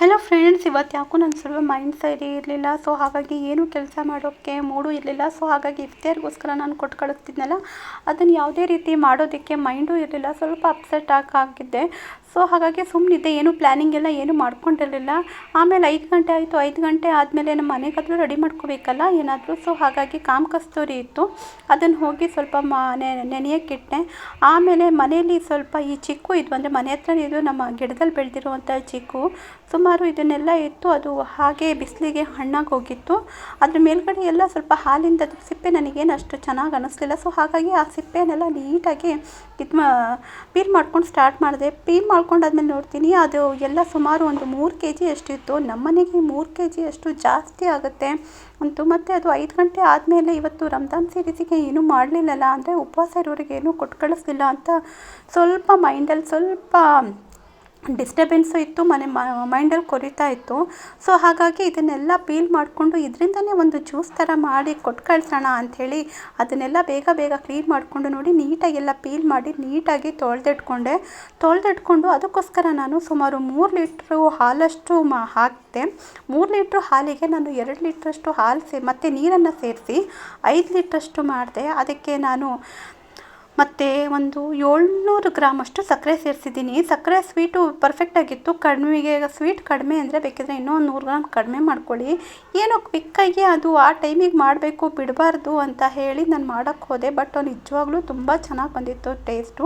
Hello friends ಇವತ್ತು ಯಾಕೋ ನನ್ನ ಸ್ವಲ್ಪ ಮೈಂಡ್ ಸರಿ ಇರಲಿಲ್ಲ ಸೊ ಹಾಗಾಗಿ ಏನು ಕೆಲಸ ಮಾಡೋಕ್ಕೆ ಮೂಡು ಇರಲಿಲ್ಲ ಸೊ ಹಾಗಾಗಿ ಇಫ್ತೇರ್ಗೋಸ್ಕರ ನಾನು ಕೊಟ್ಟು ಕಳಿಸ್ತಿದ್ನಲ್ಲ ಅದನ್ನು ಯಾವುದೇ ರೀತಿ ಮಾಡೋದಕ್ಕೆ ಮೈಂಡು ಇರಲಿಲ್ಲ, ಸ್ವಲ್ಪ ಅಪ್ಸೆಟ್ ಆಗಿದ್ದೆ. ಸೊ ಹಾಗಾಗಿ ಸುಮ್ಮನಿದ್ದೆ ಏನು ಪ್ಲ್ಯಾನಿಂಗ್ ಎಲ್ಲ ಏನು ಮಾಡ್ಕೊಂಡಿರಲಿಲ್ಲ. ಆಮೇಲೆ ಐದು ಗಂಟೆ ಆಯಿತು, ಐದು ಗಂಟೆ ಆದಮೇಲೆ ನಮ್ಮ ಮನೆಗಾದರೂ ರೆಡಿ ಮಾಡ್ಕೋಬೇಕಲ್ಲ, ಏನಾದರೂ ಸೊ ಹಾಗಾಗಿ ಕಾಮ ಕಸ್ತೂರಿ ಇತ್ತು. ಅದನ್ನು ಹೋಗಿ ಸ್ವಲ್ಪ ಮನೆ ನೆನೆಯಕ್ಕಿಟ್ಟೆ ಆಮೇಲೆ ಮನೆಯಲ್ಲಿ ಸ್ವಲ್ಪ ಈ ಚಿಕ್ಕು ಇದು ಅಂದರೆ ಮನೆ ಹತ್ರ ಇದು ನಮ್ಮ ಗಿಡದಲ್ಲಿ ಬೆಳೆದಿರುವಂಥ ಚಿಕ್ಕು. ಸುಮಾರು ಇದನ್ನೆಲ್ಲ ಇತ್ತು ಅದು ಹಾಗೆ ಬಿಸಿಲಿಗೆ ಹಣ್ಣಾಗಿ ಹೋಗಿತ್ತು. ಅದ್ರ ಮೇಲ್ಗಡೆ ಎಲ್ಲ ಸ್ವಲ್ಪ ಹಾಲಿಂದ ಸಿಪ್ಪೆ ನನಗೇನು ಅಷ್ಟು ಚೆನ್ನಾಗಿ ಅನ್ನಿಸ್ಲಿಲ್ಲ ಸೊ ಹಾಗಾಗಿ ಆ ಸಿಪ್ಪೆನೆಲ್ಲ ನೀಟಾಗಿ ಇದು ಮಾ, ಪೀಲ್ ಮಾಡ್ಕೊಂಡು ಸ್ಟಾರ್ಟ್ ಮಾಡಿದೆ. ಪೀಲ್ ಮಾಡ್ಕೊಂಡಾದ್ಮೇಲೆ ನೋಡ್ತೀನಿ, ಅದು ಎಲ್ಲ ಸುಮಾರು ಒಂದು ಮೂರು ಕೆ ಜಿ ಅಷ್ಟಿತ್ತು. ನಮ್ಮ ಮನೆಗೆ ಮೂರು ಕೆ ಜಿ ಅಷ್ಟು ಜಾಸ್ತಿ ಆಗುತ್ತೆ ಅಂತು ಮತ್ತು ಅದು ಐದು ಗಂಟೆ ಆದಮೇಲೆ ಇವತ್ತು ರಂಜಾನ್ ಸೀರೀಸಿಗೆ ಏನೂ ಮಾಡಲಿಲ್ಲಲ್ಲ, ಅಂದರೆ ಉಪವಾಸ ಇರೋರಿಗೆ ಏನೂ ಕೊಟ್ಟು ಕಳಿಸ್ಲಿಲ್ಲ ಅಂತ ಸ್ವಲ್ಪ ಮೈಂಡಲ್ಲಿ ಸ್ವಲ್ಪ ಡಿಸ್ಟರ್ಬೆನ್ಸು ಇತ್ತು, ಮನೆ ಮೈಂಡಲ್ಲಿ ಕೊರಿತಾ ಇತ್ತು. ಸೊ ಹಾಗಾಗಿ ಇದನ್ನೆಲ್ಲ ಪೀಲ್ ಮಾಡಿಕೊಂಡು ಇದರಿಂದನೇ ಒಂದು ಜ್ಯೂಸ್ ಥರ ಮಾಡಿ ಕೊಟ್ಟು ಕಳಿಸೋಣ ಅಂಥೇಳಿ ಅದನ್ನೆಲ್ಲ ಬೇಗ ಬೇಗ ಕ್ಲೀನ್ ಮಾಡಿಕೊಂಡು ನೋಡಿ ನೀಟಾಗೆಲ್ಲ ಪೀಲ್ ಮಾಡಿ ನೀಟಾಗಿ ತೊಳೆದಿಟ್ಕೊಂಡೆ. ತೊಳೆದಿಟ್ಕೊಂಡು ಅದಕ್ಕೋಸ್ಕರ ನಾನು ಸುಮಾರು ಮೂರು ಲೀಟ್ರು ಹಾಲಷ್ಟು ಮಾ, ಹಾಕಿದೆ. ಮೂರು ಲೀಟ್ರ್ ಹಾಲಿಗೆ ನಾನು ಎರಡು ಲೀಟ್ರಷ್ಟು ಹಾಲು ಸೇ, ಮತ್ತು ನೀರನ್ನು ಸೇರಿಸಿ ಐದು ಲೀಟ್ರಷ್ಟು ಮಾಡಿದೆ. ಅದಕ್ಕೆ ನಾನು ಮತ್ತು ಒಂದು ಏಳ್ನೂರು ಗ್ರಾಮಷ್ಟು ಸಕ್ಕರೆ ಸೇರಿಸಿದ್ದೀನಿ. ಸಕ್ಕರೆ ಸ್ವೀಟು ಪರ್ಫೆಕ್ಟಾಗಿತ್ತು ಕಡಿಮೆಗೆ ಸ್ವೀಟ್ ಕಡಿಮೆ ಅಂದರೆ ಬೇಕಿದ್ರೆ ಇನ್ನೂ ಒಂದು ನೂರು ಗ್ರಾಮ್ ಕಡಿಮೆ ಮಾಡ್ಕೊಳ್ಳಿ. ಏನೋ ಕ್ವಿಕ್ಕಾಗಿ ಅದು ಆ ಟೈಮಿಗೆ ಮಾಡಬೇಕು, ಬಿಡಬಾರ್ದು ಅಂತ ಹೇಳಿ ನಾನು ಮಾಡೋಕ್ಕೆ ಹೋದೆ. ಬಟ್ ನಿಜವಾಗ್ಲೂ ತುಂಬ ಚೆನ್ನಾಗಿ ಬಂದಿತ್ತು ಟೇಸ್ಟು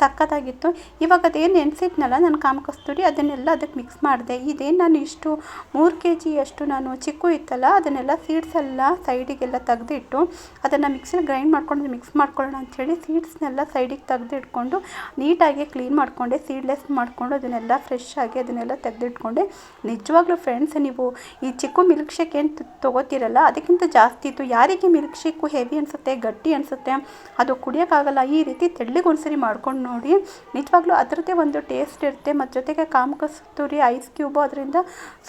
ಸಕ್ಕತ್ತಾಗಿತ್ತು. ಇವಾಗ ಅದೇನು ನೆನೆಸಿದ್ನಲ್ಲ ನಾನು ಕಾಮ ಕಸ್ತೂರಿ ಅದನ್ನೆಲ್ಲ ಅದಕ್ಕೆ ಮಿಕ್ಸ್ ಮಾಡಿದೆ. ಇದೇನು ನಾನು ಇಷ್ಟು ಮೂರು ಕೆ ಜಿಯಷ್ಟು ನಾನು ಚಿಕ್ಕು ಇತ್ತಲ್ಲ, ಅದನ್ನೆಲ್ಲ ಸೀಡ್ಸ್ ಎಲ್ಲ ಸೈಡಿಗೆಲ್ಲ ತೆಗೆದಿಟ್ಟು ಅದನ್ನು ಮಿಕ್ಸಿನ ಗ್ರೈಂಡ್ ಮಾಡ್ಕೊಂಡು ಮಿಕ್ಸ್ ಮಾಡ್ಕೊಳ್ಳೋಣ ಅಂಥೇಳಿ ಸೀಡ್ಸ್ನೆಲ್ಲ ಸೈಡಿಗೆ ತೆಗೆದಿಟ್ಕೊಂಡು ನೀಟಾಗಿ ಕ್ಲೀನ್ ಮಾಡಿಕೊಂಡೆ, ಸೀಡ್ಲೆಸ್ ಮಾಡಿಕೊಂಡು ಅದನ್ನೆಲ್ಲ ಫ್ರೆಶ್ ಆಗಿ ಅದನ್ನೆಲ್ಲ ತೆಗೆದಿಟ್ಕೊಂಡೆ. ನಿಜವಾಗ್ಲೂ ಫ್ರೆಂಡ್ಸ್ ನೀವು ಈ ಚಿಕ್ಕು ಮಿಲ್ಕ್ ಶೇಕ್ ಏನು ತೊಗೋತೀರಲ್ಲ, ಅದಕ್ಕಿಂತ ಜಾಸ್ತಿ ಇತ್ತು. ಯಾರಿಗೆ ಮಿಲ್ಕ್ ಶೇಕು ಹೆವಿ ಅನಿಸುತ್ತೆ, ಗಟ್ಟಿ ಅನಿಸುತ್ತೆ, ಅದು ಕುಡಿಯೋಕ್ಕಾಗಲ್ಲ, ಈ ರೀತಿ ತೆಳ್ಳಗೆ ಒಂದ್ಸರಿ ಮಾಡ್ಕೊಂಡು ನೋಡಿ. ನಿಜವಾಗ್ಲೂ ಅದರದ್ದೇ ಒಂದು ಟೇಸ್ಟ್ ಇರುತ್ತೆ. ಮತ್ತು ಜೊತೆಗೆ ಕಾಮ ಕಸ್ತೂರಿ ಐಸ್ ಕ್ಯೂಬು ಅದರಿಂದ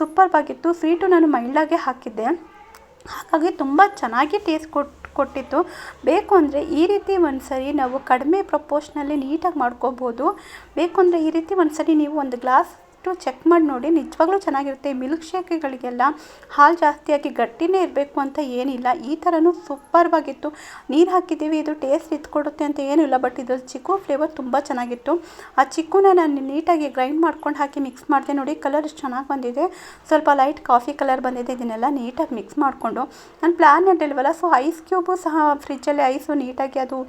ಸೂಪರ್ವಾಗಿತ್ತು ಸ್ವೀಟು ನಾನು ಮೈಲ್ಡಾಗೆ ಹಾಕಿದ್ದೆ. ಹಾಗಾಗಿ ತುಂಬ ಚೆನ್ನಾಗಿ ಟೇಸ್ಟ್ ಕೊಟ್ಟು ಕೊಟ್ಟಿತ್ತು. ಬೇಕು ಅಂದರೆ ಈ ರೀತಿ ಒಂದು ಸರಿ ನಾವು ಕಡಿಮೆ ಪ್ರಪೋರ್ಷ್ನಲ್ಲಿ ನೀಟಾಗಿ ಮಾಡ್ಕೋಬೋದು. ಬೇಕು ಅಂದರೆ ಈ ರೀತಿ ಒಂದು ಸರಿ ನೀವು ಒಂದು ಗ್ಲಾಸ್ ಚೆಕ್ ಮಾಡಿ ನೋಡಿ. ನಿಜವಾಗ್ಲೂ ಚೆನ್ನಾಗಿರುತ್ತೆ. ಮಿಲ್ಕ್ ಶೇಕ್ಗಳಿಗೆಲ್ಲ ಹಾಲು ಜಾಸ್ತಿ ಹಾಕಿ ಗಟ್ಟಿನೇ ಇರಬೇಕು ಅಂತ ಏನಿಲ್ಲ. ಈ ಥರನೂ ಸೂಪರ್ವಾಗಿತ್ತು ನೀರು ಹಾಕಿದ್ದೀವಿ, ಇದು ಟೇಸ್ಟ್ ಇದ್ಕೊಡುತ್ತೆ ಅಂತ ಏನಿಲ್ಲ ಬಟ್ ಇದ್ರಲ್ಲಿ ಚಿಕ್ಕು ಫ್ಲೇವರ್ ತುಂಬ ಚೆನ್ನಾಗಿತ್ತು. ಆ ಚಿಕ್ಕುನ ನಾನು ನೀಟಾಗಿ ಗ್ರೈಂಡ್ ಮಾಡ್ಕೊಂಡು ಹಾಕಿ ಮಿಕ್ಸ್ ಮಾಡಿದೆ ನೋಡಿ. ಕಲರ್ ಎಷ್ಟು ಚೆನ್ನಾಗಿ ಬಂದಿದೆ. ಸ್ವಲ್ಪ ಲೈಟ್ ಕಾಫಿ ಕಲರ್ ಬಂದಿದೆ. ಇದನ್ನೆಲ್ಲ ನೀಟಾಗಿ ಮಿಕ್ಸ್ ಮಾಡಿಕೊಂಡು. ನಾನು ಪ್ಲ್ಯಾನ್ ಇರಲಿಲ್ವಲ್ಲ ಸೊ ಐಸ್ ಕ್ಯೂಬು ಸಹ ಫ್ರಿಜ್ಜಲ್ಲಿ ಐಸು ನೀಟಾಗಿ ಅದು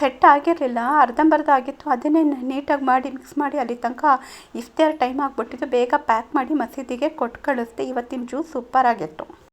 ಸೆಟ್ ಆಗಿರಲಿಲ್ಲ. ಅರ್ಧಂಬರ್ಧ ಆಗಿತ್ತು. ಅದನ್ನೇ ನೀಟಾಗಿ ಮಾಡಿ ಮಿಕ್ಸ್ ಮಾಡಿ ಅಲ್ಲಿ ತನಕ ಇಫ್ತಾರ್ ಟೈಮ್ ಆಗಿಬಿಟ್ಟಿತ್ತು ಬೇಗ ಪ್ಯಾಕ್ ಮಾಡಿ ಮಸೀದಿಗೆ ಕೊಟ್ಟು ಕಳಿಸ್ದೆ. ಇವತ್ತಿನ ಜ್ಯೂಸ್ ಸೂಪರ್ ಆಗಿತ್ತು.